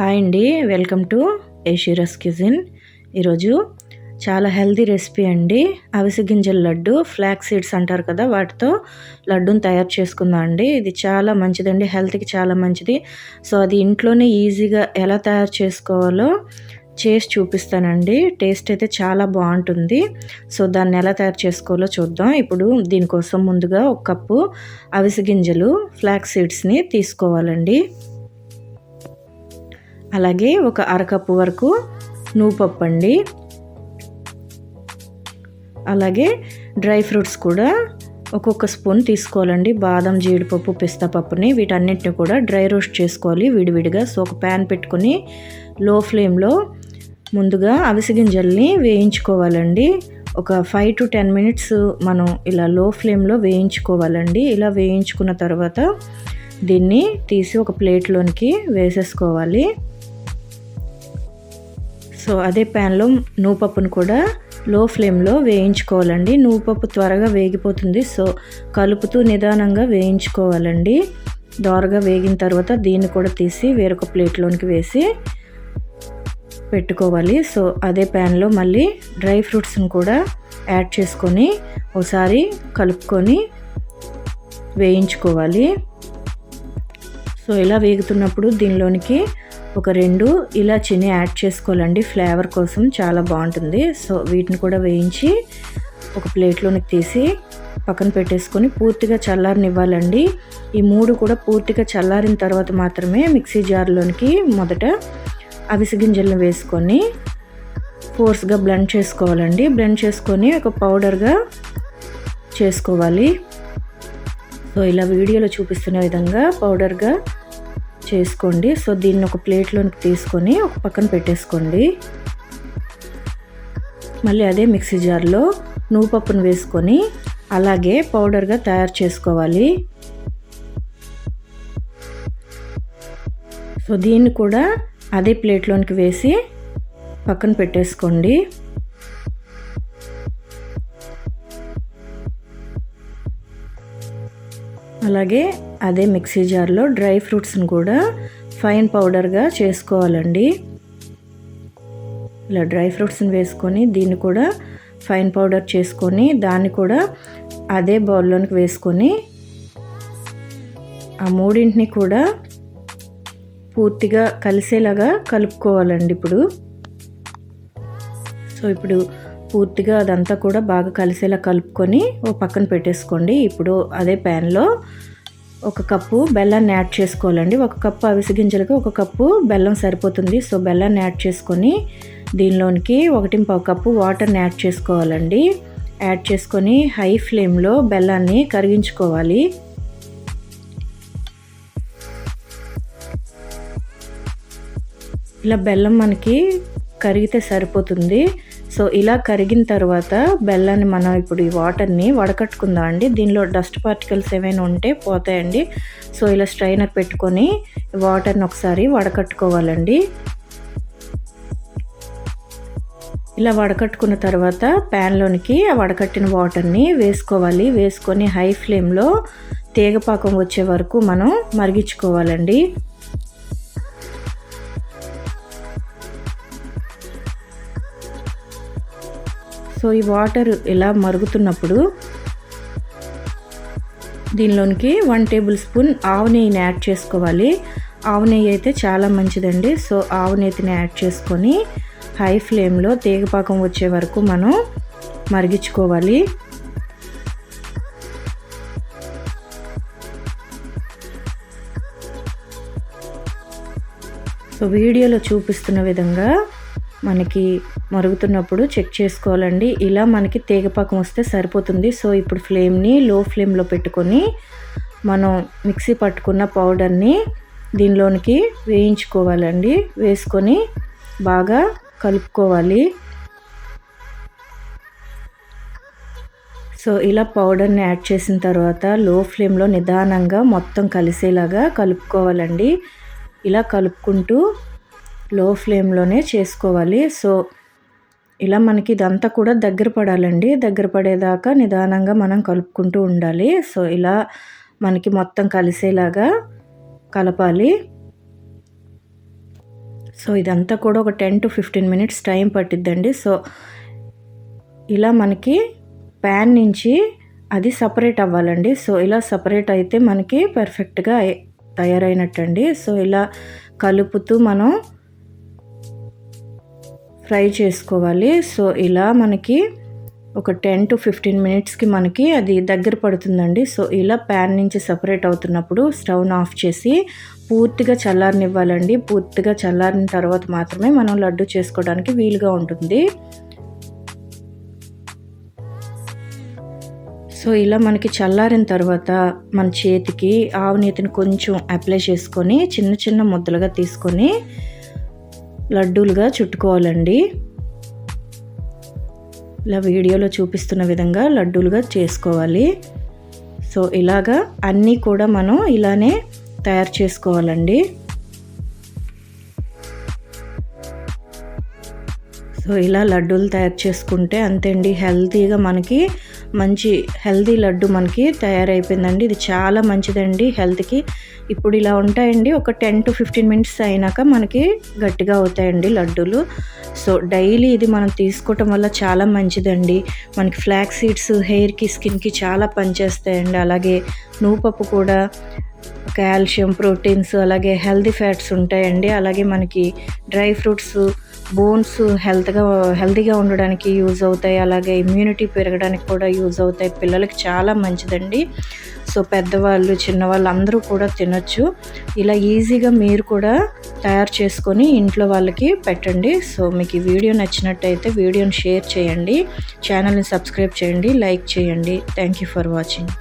Hi అండి. Welcome to ఏషిరస్ కిజిన్ ఈరోజు చాలా హెల్దీ రెసిపీ అండి. అవిసె గింజల లడ్డు ఫ్లాక్ సీడ్స్ అంటారు కదా వాటితో లడ్డూని తయారు చేసుకుందాం అండి. ఇది చాలా మంచిదండి హెల్త్కి చాలా మంచిది. సో అది ఇంట్లోనే ఈజీగా ఎలా తయారు చేసుకోవాలో చేసి చూపిస్తానండి. టేస్ట్ అయితే చాలా బాగుంటుంది. సో దాన్ని ఎలా తయారు చేసుకోవాలో చూద్దాం. ఇప్పుడు దీనికోసం ముందుగా ఒక కప్పు అవిసె గింజలు ఫ్లాక్ సీడ్స్ని తీసుకోవాలండి. అలాగే ఒక అరకప్పు వరకు నువ్వుపప్పు అండి. అలాగే డ్రై ఫ్రూట్స్ కూడా ఒక్కొక్క స్పూన్ తీసుకోవాలండి. బాదం జీడిపప్పు పిస్తా పప్పుని వీటన్నిటిని కూడా డ్రై రోస్ట్ చేసుకోవాలి. విడివిడిగా సో ఒక ప్యాన్ పెట్టుకొని లో ఫ్లేమ్లో ముందుగా అవిసె గింజల్ని వేయించుకోవాలండి. ఒక ఫైవ్ టు టెన్ మినిట్స్ మనం ఇలా లో ఫ్లేమ్లో వేయించుకోవాలండి. ఇలా వేయించుకున్న తర్వాత దీన్ని తీసి ఒక ప్లేట్లోనికి వేసేసుకోవాలి. సో అదే ప్యాన్లో నువ్వుపప్పును కూడా లో ఫ్లేమ్లో వేయించుకోవాలండి. నువ్వుపప్పు త్వరగా వేగిపోతుంది. సో కలుపుతూ నిదానంగా వేయించుకోవాలండి. దోరగా వేగిన తర్వాత దీన్ని కూడా తీసి వేరొక ప్లేట్లోనికి వేసి పెట్టుకోవాలి. సో అదే ప్యాన్లో మళ్ళీ డ్రై ఫ్రూట్స్ని కూడా యాడ్ చేసుకొని ఒకసారి కలుపుకొని వేయించుకోవాలి. సో ఇలా వేగుతున్నప్పుడు దీనిలోనికి ఒక రెండు ఇలాచీని యాడ్ చేసుకోవాలండి. ఫ్లేవర్ కోసం చాలా బాగుంటుంది. సో వీటిని కూడా వేయించి ఒక ప్లేట్లోనికి తీసి పక్కన పెట్టేసుకొని పూర్తిగా చల్లారనివ్వాలండి. ఈ మూడు కూడా పూర్తిగా చల్లారిన తర్వాత మాత్రమే మిక్సీ జార్లోనికి మొదట అవిసి గింజలను వేసుకొని ఫోర్స్గా బ్లెండ్ చేసుకోవాలండి. బ్లెండ్ చేసుకొని ఒక పౌడర్గా చేసుకోవాలి. సో ఇలా వీడియోలో చూపిస్తున్న విధంగా పౌడర్గా చేసుకోండి. సో దీన్ని ఒక ప్లేట్లోనికి తీసుకొని ఒక పక్కన పెట్టేసుకోండి. మళ్ళీ అదే మిక్సీ జార్లో నువ్వు పప్పును వేసుకొని అలాగే పౌడర్గా తయారు చేసుకోవాలి. సో దీన్ని కూడా అదే ప్లేట్లోనికి వేసి పక్కన పెట్టేసుకోండి. అలాగే అదే మిక్సీ జార్లో డ్రై ఫ్రూట్స్ని కూడా ఫైన్ పౌడర్గా చేసుకోవాలండి. ఇలా డ్రై ఫ్రూట్స్ని వేసుకొని దీన్ని కూడా ఫైన్ పౌడర్ చేసుకొని దాన్ని కూడా అదే బౌల్లోనికి వేసుకొని ఆ మూడింటిని కూడా పూర్తిగా కలిసేలాగా కలుపుకోవాలండి ఇప్పుడు. సో ఇప్పుడు పూర్తిగా అదంతా కూడా బాగా కలిసేలా కలుపుకొని ఓ పక్కన పెట్టేసుకోండి. ఇప్పుడు అదే ప్యాన్లో ఒక కప్పు బెల్లాన్ని యాడ్ చేసుకోవాలండి. ఒక కప్పు అవిసి గింజలకి ఒక కప్పు బెల్లం సరిపోతుంది. సో బెల్లాన్ని యాడ్ చేసుకొని దీనిలోనికి ఒకటి పావు కప్పు వాటర్ని యాడ్ చేసుకోవాలండి. యాడ్ చేసుకొని హై ఫ్లేమ్లో బెల్లాన్ని కరిగించుకోవాలి. ఇలా బెల్లం మనకి కరిగితే సరిపోతుంది. సో ఇలా కరిగిన తర్వాత బెల్లాన్ని మనం ఇప్పుడు ఈ వాటర్ని వడకట్టుకుందాం అండి. దీనిలో డస్ట్ పార్టికల్స్ ఏమైనా ఉంటే పోతాయండి. సో ఇలా స్ట్రైనర్ పెట్టుకొని వాటర్ని ఒకసారి వడకట్టుకోవాలండి. ఇలా వడకట్టుకున్న తర్వాత ప్యాన్లోనికి ఆ వడకట్టిన వాటర్ని వేసుకోవాలి. వేసుకొని హై ఫ్లేమ్లో తీగపాకం వచ్చే వరకు మనం మరిగించుకోవాలండి. సో ఈ వాటర్ ఇలా మరుగుతున్నప్పుడు దీనిలోనికి వన్ టేబుల్ స్పూన్ ఆవు నెయ్యిని యాడ్ చేసుకోవాలి. ఆవు నెయ్యి అయితే చాలా మంచిదండి. సో ఆవు నెయ్యిని యాడ్ చేసుకొని హై ఫ్లేమ్లో తీగపాకం వచ్చే వరకు మనం మరిగించుకోవాలి. సో వీడియోలో చూపిస్తున్న విధంగా మనకి మరుగుతున్నప్పుడు చెక్ చేసుకోవాలండి. ఇలా మనకి తీగపాకం వస్తే సరిపోతుంది. సో ఇప్పుడు ఫ్లేమ్ని లో ఫ్లేమ్లో పెట్టుకొని మనం మిక్సీ పట్టుకున్న పౌడర్ని దీనిలోనికి వేయించుకోవాలండి. వేసుకొని బాగా కలుపుకోవాలి. సో ఇలా పౌడర్ని యాడ్ చేసిన తర్వాత లో ఫ్లేమ్లో నిదానంగా మొత్తం కలిసేలాగా కలుపుకోవాలండి. ఇలా కలుపుకుంటూ లో ఫ్లేమ్లోనే చేసుకోవాలి. సో ఇలా మనకి ఇదంతా కూడా దగ్గర పడాలండి. దగ్గర పడేదాకా నిదానంగా మనం కలుపుకుంటూ ఉండాలి. సో ఇలా మనకి మొత్తం కలిసేలాగా కలపాలి. సో ఇదంతా కూడా ఒక ten to fifteen minutes time పట్టిద్దండి. So ఇలా మనకి ప్యాన్ నుంచి అది సపరేట్ అవ్వాలండి. సో ఇలా సపరేట్ అయితే మనకి పర్ఫెక్ట్గా తయారైనట్టండి. సో ఇలా కలుపుతూ మనం ఫ్రై చేసుకోవాలి. సో ఇలా మనకి ఒక టెన్ టు ఫిఫ్టీన్ మినిట్స్కి మనకి అది దగ్గర పడుతుందండి. సో ఇలా ప్యాన్ నుంచి సపరేట్ అవుతున్నప్పుడు స్టవ్ను ఆఫ్ చేసి పూర్తిగా చల్లారనివ్వాలండి. పూర్తిగా చల్లారిన తర్వాత మాత్రమే మనం లడ్డు చేసుకోవడానికి వీలుగా ఉంటుంది. సో ఇలా మనకి చల్లారిన తర్వాత మన చేతికి ఆవు నీతిని కొంచెం అప్లై చేసుకొని చిన్న చిన్న ముద్దలుగా తీసుకొని లడ్డూలుగా చుట్టుకోవాలండి. ఇలా వీడియోలో చూపిస్తున్న విధంగా లడ్డూలుగా చేసుకోవాలి. సో ఇలాగా అన్నీ కూడా మనం ఇలానే తయారు చేసుకోవాలండి. సో ఇలా లడ్డూలు తయారు చేసుకుంటే అంతేండి హెల్తీగా మనకి మంచి హెల్తీ లడ్డు మనకి తయారైపోయిందండి. ఇది చాలా మంచిదండి హెల్త్కి. ఇప్పుడు ఇలా ఉంటాయండి ఒక టెన్ టు ఫిఫ్టీన్ మినిట్స్ అయినాక మనకి గట్టిగా అవుతాయండి లడ్డూలు. సో డైలీ ఇది మనం తీసుకోవటం వల్ల చాలా మంచిదండి. మనకి ఫ్లాక్ సీడ్స్ హెయిర్కి స్కిన్కి చాలా పనిచేస్తాయండి. అలాగే నువ్వుపప్పు కూడా కాల్షియం ప్రోటీన్స్ అలాగే హెల్తీ ఫ్యాట్స్ ఉంటాయండి. అలాగే మనకి డ్రై ఫ్రూట్స్ బోన్స్ హెల్త్గా హెల్తీగా ఉండడానికి యూజ్ అవుతాయి. అలాగే ఇమ్యూనిటీ పెరగడానికి కూడా యూజ్ అవుతాయి. పిల్లలకి చాలా మంచిదండి. సో పెద్దవాళ్ళు చిన్నవాళ్ళు అందరూ కూడా తినొచ్చు. ఇలా ఈజీగా మీరు కూడా తయారు చేసుకొని ఇంట్లో వాళ్ళకి పెట్టండి. సో మీకు ఈ వీడియో నచ్చినట్టయితే వీడియోని షేర్ చేయండి. ఛానల్ని సబ్స్క్రైబ్ చేయండి. లైక్ చేయండి. Thank you for watching.